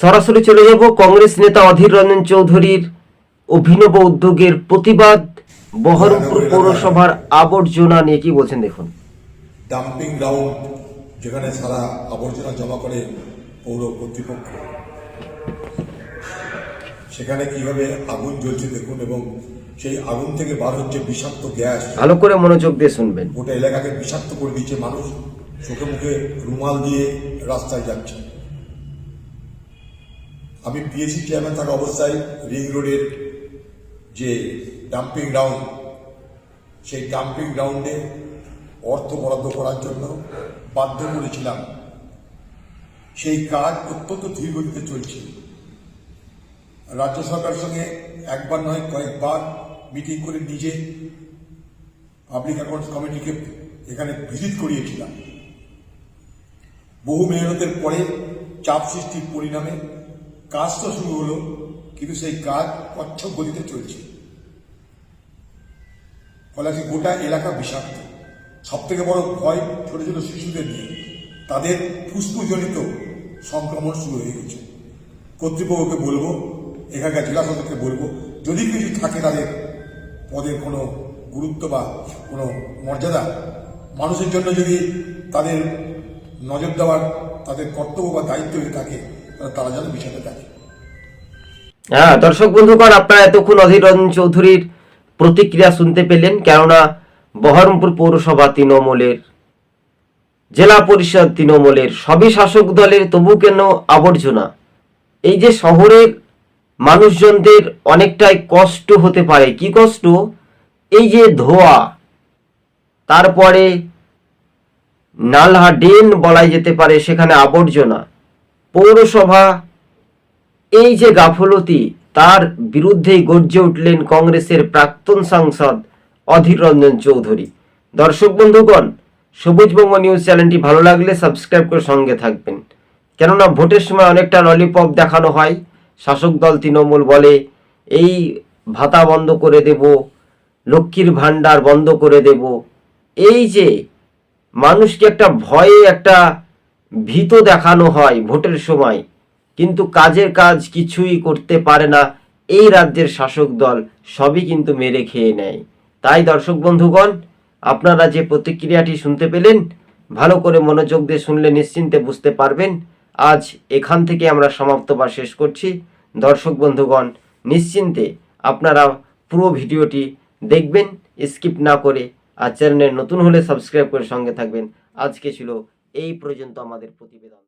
সরাসরি চলে যাব কংগ্রেস নেতা অধীর রঞ্জন চৌধুরীর অভিনব উদ্যোগের প্রতিবাদ বহরমপুর পৌরসভার আবর্জনা নিয়ে। কি বলছেন দেখুন। ডাম্পিং গ্রাউন্ড যেখানে সারা আবর্জনা জমা করে পৌর কর্তৃপক্ষ। সেখানে কীভাবে আগুন জ্বলছে দেখুন এবং সেই আগুন থেকে বার হচ্ছে বিষাক্ত গ্যাস। ভালো করে মনোযোগ দিয়ে শুনবেন। গোটা এলাকাকে বিষাক্ত করে দিচ্ছে মানুষ। চোখে মুখে রুমাল দিয়ে রাস্তায় যাচ্ছে। আমি পিএসসি চেয়ারম্যান থাকা অবস্থায় রিং রোডের যে ডাম্পিং গ্রাউন্ড সেই ডাম্পিং গ্রাউন্ডে অর্থ বরাদ্দ করার জন্য বাধ্য করেছিলাম। সেই কাজ অত্যন্ত ধীর গতিতে চলছে। রাজ্য সরকারের সঙ্গে একবার নয়, কয়েকবার মিটিং করে নিজে পাবলিক অ্যাকাউন্টস কমিটিকে এখানে ভিজিট করিয়েছিলাম। বহু মেহনতের পরে চাপ সৃষ্টির পরিণামে কাজ তো শুরু হলো, কিন্তু সেই কাজ কচ্ছপ গতিতে চলছে। ফলে আজকে গোটা এলাকা বিষাক্ত। সব থেকে বড় ভয় ছোট ছোট শিশুদের নিয়ে। তাদের ফুসফুসজনিত সংক্রমণ শুরু হয়ে গেছে। কর্তৃপক্ষকে বলব, এখানকার জেলা সদস্যকে বলব, যদি কিছু থাকে তাদের পদের কোনো গুরুত্ব বা কোনো মর্যাদা, মানুষের জন্য যদি তাদের নজর দেওয়ার, তাদের কর্তব্য বা দায়িত্ব থাকে তারা যেন বিষয়টা দেখে হ্যাঁ দর্শক বন্ধুগণ আপনারা এতক্ষণ অধীর রঞ্জন চৌধুরীর প্রতিক্রিয়া শুনতে পেলেন, কেননা বহরমপুর পৌরসভা তৃণমূলের, জেলা পরিষদ তৃণমূলের, সবই শাসক দলের, তবু কেন আবর্জনা? এই যে শহরের মানুষজনদের অনেকটাই কষ্ট হতে পারে। কি কষ্ট? এই যে ধোয়া, তারপরে নালা ডেন বলাই যেতে পারে, সেখানে আবর্জনা। পৌরসভা, এই যে গাফলতি, তার বিরুদ্ধেই গর্জে উঠলেন কংগ্রেসের প্রাক্তন সাংসদ অধীর রঞ্জন চৌধুরী। দর্শক বন্ধুগণ সবুজবঙ্গ নিউজ চ্যানেলটি ভালো লাগলে সাবস্ক্রাইব করে সঙ্গে থাকবেন। কেননা ভোটের সময় অনেকটা ললিপপ দেখানো হয়। শাসক দল তৃণমূল বলে, এই ভাতা বন্ধ করে দেব, লক্ষ্মীর ভাণ্ডার বন্ধ করে দেব। এই যে মানুষকে একটা ভয়ে একটা ভীত দেখানো হয় ভোটের সময়। কিন্তু কাজের কাজ কিছুই করতে পারে না। এই রাজ্যের শাসক দল সবই কিন্তু মেরে খেয়ে নেয়। তাই দর্শক বন্ধুগণ, আপনারা যে প্রতিক্রিয়াটি শুনতে পেলেন, ভালো করে মনোযোগ দিয়ে শুনলে নিশ্চিন্তে বুঝতে পারবেন। আজ এখান থেকে আমরা সমাপ্ত বা শেষ করছি। দর্শক বন্ধুগণ, নিশ্চিন্তে আপনারা পুরো ভিডিওটি দেখবেন, স্কিপ না করে আর চ্যানেলে নতুন হলে সাবস্ক্রাইব করে সঙ্গে থাকবেন। আজকে ছিল এই পর্যন্ত আমাদের প্রতিবেদন।